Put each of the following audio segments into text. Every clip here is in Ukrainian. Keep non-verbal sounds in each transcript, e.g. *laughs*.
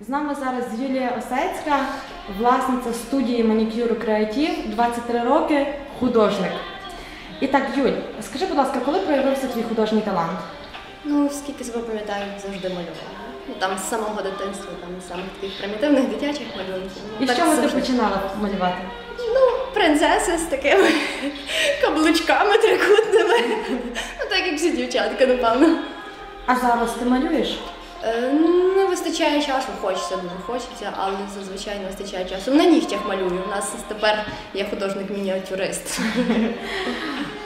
З нами зараз Юлія Осецька, власниця студії манікюру Креатив, 23 роки, художник. І так, Юль, скажи, будь ласка, коли проявився твій художній талант? Ну, скільки себе пам'ятаю, завжди малювала. Ну, там з самого дитинства, там з самих таких примітивних дитячих малюнків. Ну, І з так чого ти завжди. починала малювати? Ну, принцеси з такими *laughs* каблучками трикутними. Ну, так як всі дівчатка, напевно. А зараз ти малюєш? Е, Не вистачає часу, хочеться, дуже хочеться, але зазвичай не вистачає часу. На нігтях малюю. У нас тепер є художник-мініатюрист. *laughs*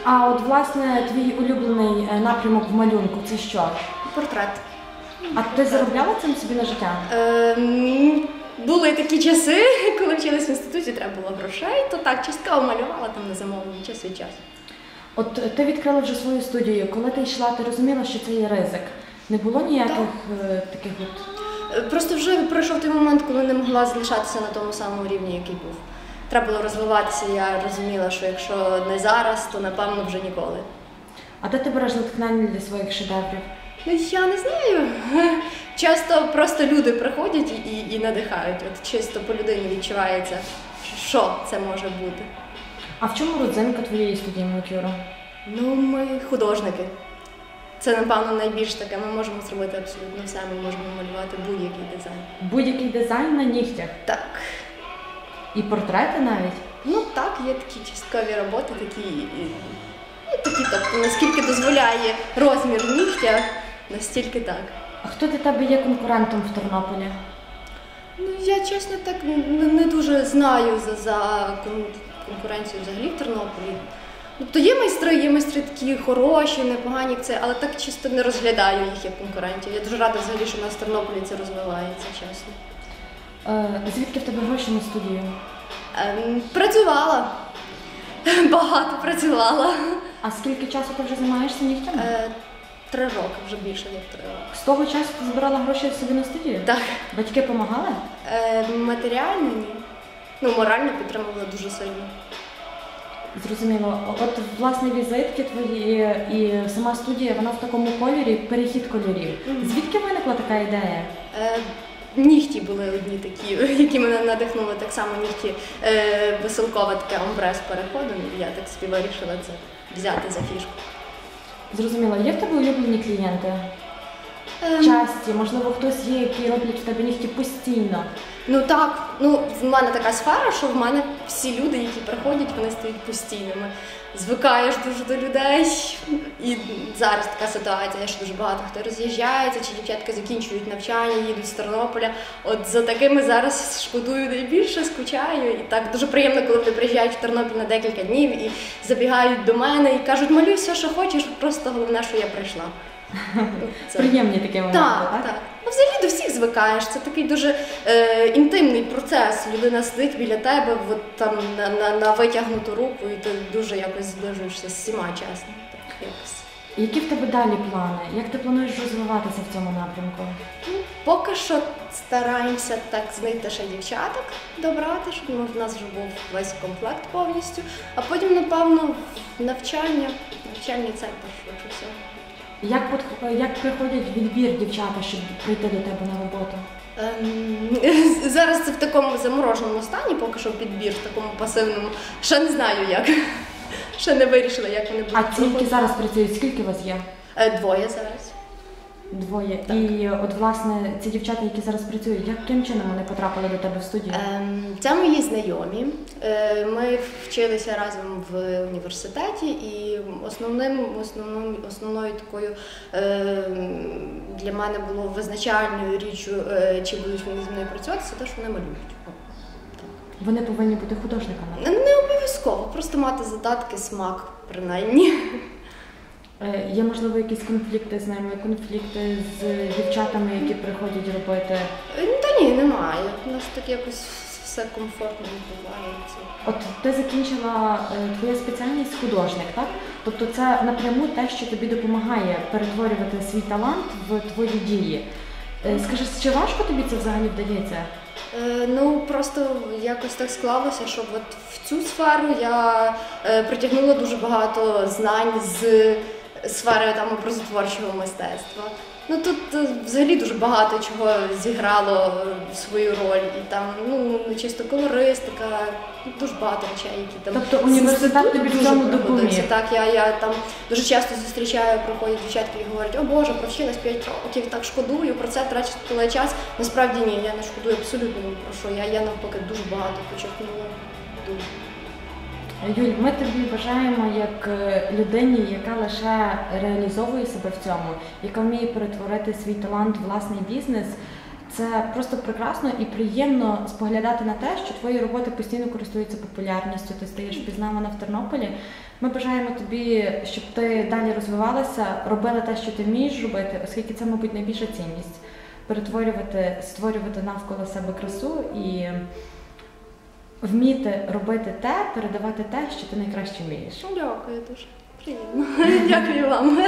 А от власне твій улюблений е, напрямок в малюнку це що? Портрет. А ти заробляла цим собі на життя? Е, Були такі часи, *laughs* коли вчилась в інституті, треба було грошей, то так частково малювала там на замовлення час від часу. От е, ти відкрила вже свою студію. Коли ти йшла, ти розуміла, що це є ризик. Не було ніяких е, таких от. Е, Просто вже пройшов той момент, коли не могла залишатися на тому самому рівні, який був. Треба було розвиватися. Я розуміла, що якщо не зараз, то напевно вже ніколи. А де ти береш натхнення для своїх шедеврів? Ну я не знаю. *laughs* Часто просто люди приходять і, і, надихають. От чисто по людині відчувається, що це може бути. А в чому родзинка твоєї студії манікюру? Ну, ми художники. Це, напевно, найбільш таке. Ми можемо зробити абсолютно все, ми можемо малювати будь-який дизайн. Будь-який дизайн на нігтях Так. і портрети навіть. Ну так, є такі часткові роботи, такі, і, ну, такі, тобто, наскільки дозволяє розмір нігтя, настільки так. А хто для тебе є конкурентом в Тернополі? Ну, я чесно так не, не дуже знаю за, за конкуренцію взагалі в Тернополі. Тобто є майстри, є майстри такі хороші, непогані, це, але так чисто не розглядаю їх як конкурентів. Я дуже рада взагалі, що в нас в Тернополі це розвивається, чесно. Е, звідки в тебе гроші на студію? Ем, працювала. Багато працювала. А скільки часу ти вже займаєшся нігтями? Е, три роки, вже більше ніж три роки. З того часу ти збирала гроші собі на студію? Так. Батьки допомагали? Е, матеріально ні. Ну, морально підтримувала дуже сильно. Зрозуміло. От власне візитки твої і сама студія, вона в такому кольорі, перехід кольорів. Звідки виникла така ідея? Е, нігті були одні такі, *laughs* які мене надихнули. Так само нігті е, веселкове таке омбре з переходом. І я так собі вирішила це взяти за фішку. Зрозуміло, є в тебе улюблені клієнти? Ем, Часті, можливо, хтось є, який роблять в тебе нігті постійно. Ну так, ну в мене така сфера, що в мене всі люди, які приходять, вони стають постійними. Звикаєш дуже до людей. І зараз така ситуація, що дуже багато хто роз'їжджається, чи дівчатки закінчують навчання, їдуть з Тернополя. От за такими зараз шкодую найбільше, скучаю. І так дуже приємно, коли вони приїжджають в Тернопіль на декілька днів і забігають до мене і кажуть, малюй все, що хочеш, просто головне, що я прийшла. Це- Приємні такі моменти, так, так? так. Ну, взагалі до всіх звикаєш. Це такий дуже е, інтимний процес. Людина сидить біля тебе, от, там на, на, на витягнуту руку, і ти дуже якось зближуєшся з всіма чесно. Так, якось. Які в тебе далі плани? Як ти плануєш розвиватися в цьому напрямку? Ну, поки що стараємося так знайти ще дівчаток, добрати, щоб ну, в нас вже був весь комплект повністю. А потім, напевно, навчання, навчальний центр швидше всього. Як, подх- як приходять відбір дівчата, щоб прийти до тебе на роботу? Ем, Зараз це в такому замороженому стані, поки що підбір, в такому пасивному. Ще не знаю як. Ще не вирішила, як вони будуть. А тільки які проходити. зараз працюють, скільки вас є? Е, Двоє зараз. Двоє. Так. І от власне ці дівчата, які зараз працюють, яким чином вони потрапили до тебе в студію? Ем, Це мої знайомі. Е, Ми вчилися разом в університеті, і основним, основним, основною такою ем, для мене було визначальною річчю, е, чи будуть вони зі мною працювати, це те, що вони малюють. Вони повинні бути художниками. Не обов'язково, просто мати задатки, смак, принаймні. Е, Є можливо якісь конфлікти з ними, конфлікти з дівчатами, які приходять робити. Е, Та ні, немає. У нас так якось все комфортно відбувається. От ти закінчила е, твоя спеціальність художник, так? Тобто це напряму те, що тобі допомагає перетворювати свій талант в твої дії. Скажи, чи важко тобі це взагалі вдається? Ну просто якось так склалося, що от в цю сферу я притягнула дуже багато знань з сфери там образотворчого мистецтва. Ну тут е, взагалі дуже багато чого зіграло е, свою роль. І там ну не чисто колористика, ну, дуже багато речей, які там Тобто університет тобі дуже допоміг? Так, я, я там дуже часто зустрічаю, проходять дівчатки і говорять, о Боже, провчилась 5 років, так шкодую, про це трачу час. Насправді ні, я не шкодую абсолютно ні про що. Я, я навпаки дуже багато почерпнула. Юль, ми тобі бажаємо як е, людині, яка лише реалізовує себе в цьому, яка вміє перетворити свій талант в власний бізнес. Це просто прекрасно і приємно споглядати на те, що твої роботи постійно користуються популярністю, ти стаєш впізнавана в Тернополі. Ми бажаємо тобі, щоб ти далі розвивалася, робила те, що ти вмієш робити, оскільки це, мабуть, найбільша цінність перетворювати, створювати навколо себе красу і вміти робити те, передавати те, що ти найкраще вмієш. Дякую дуже. Приємно. *laughs* Дякую вам.